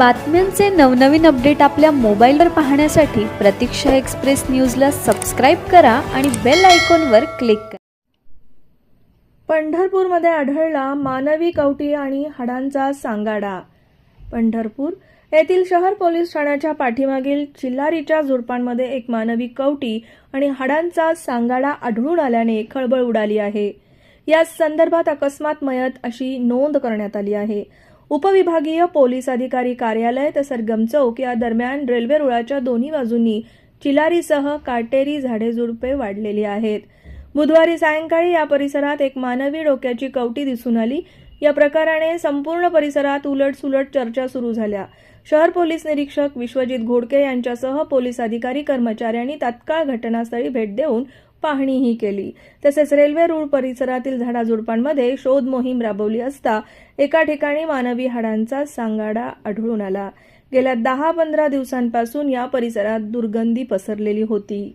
बातम्यांचे नवनवीन अपडेट आपल्या मोबाईलवर पाहण्यासाठी प्रतीक्षा एक्सप्रेस न्यूजला सबस्क्राईब करा आणि बेल आयकॉनवर क्लिक करा. पंढरपूरमध्ये आढळला मानवी कवटी आणि हाडांचा सांगाडा. पंढरपूर येथील शहर पोलीस ठाण्याच्या पाठीमागील चिल्लारीच्या झुडपांमध्ये एक मानवी कवटी आणि हाडांचा सांगाडा आढळून आल्याने खळबळ उडाली आहे. या संदर्भात अकस्मात मयत अशी नोंद करण्यात आली आहे. उपविभागीय पोलीस अधिकारी कार्यालय तसर गमचौक या दरम्यान रेल्वे रुळाच्या दोन्ही बाजूंनी चिलारीसह काटेरी झाडे झुडपे वाढलेली आहेत. बुधवारी सायंकाळी या परिसरात एक मानवी डोक्याची कवटी दिसून आली. या प्रकाराने संपूर्ण परिसरात उलटसुलट चर्चा सुरू झाल्या. शहर पोलीस निरीक्षक विश्वजित घोडके यांच्यासह पोलीस अधिकारी कर्मचाऱ्यांनी तात्काळ घटनास्थळी भेट देऊन पाहणीही केली. तसेच रेल्वे रूळ परिसरातील झाडाझुडपांमध्ये शोध मोहीम राबवली असता एका ठिकाणी मानवी हाडांचा सांगाडा आढळून आला. गेल्या दहा पंधरा दिवसांपासून या परिसरात दुर्गंधी पसरलेली होती.